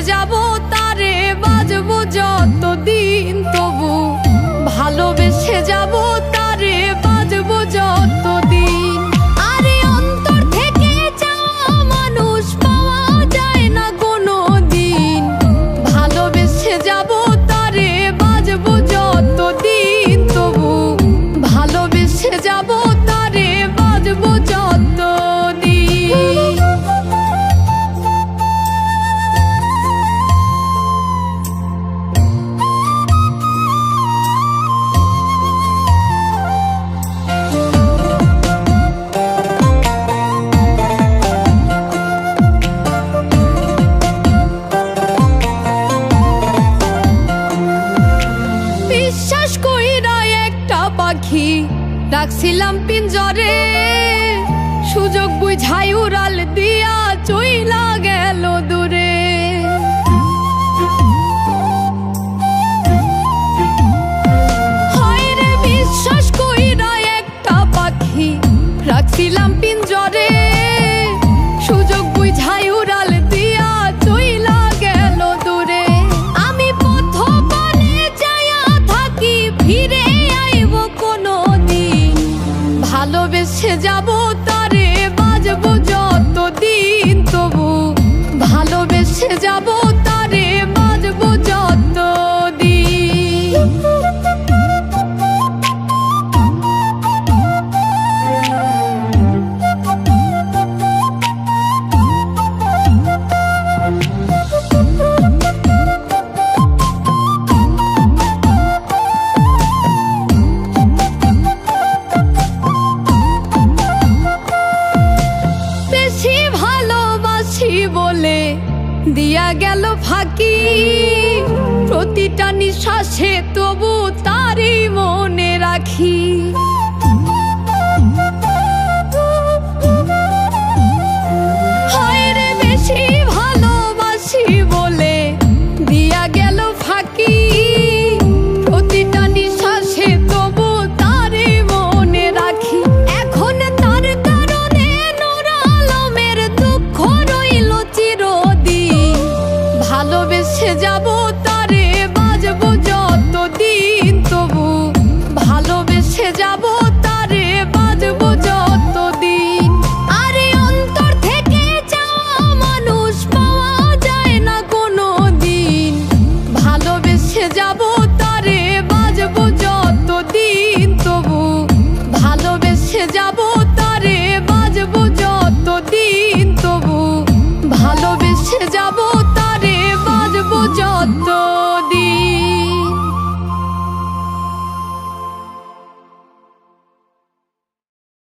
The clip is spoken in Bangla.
Deja vu পাখি ডাকছিলাম পিঞ্জরে সুযোগ বুঝাই উড়াল দিয়া চইলা গেল দূরে। 铁家不。দিয়া গেল ফাঁকি। প্রতিটা নিঃশ্বাসে তবু তারই মনে রাখি।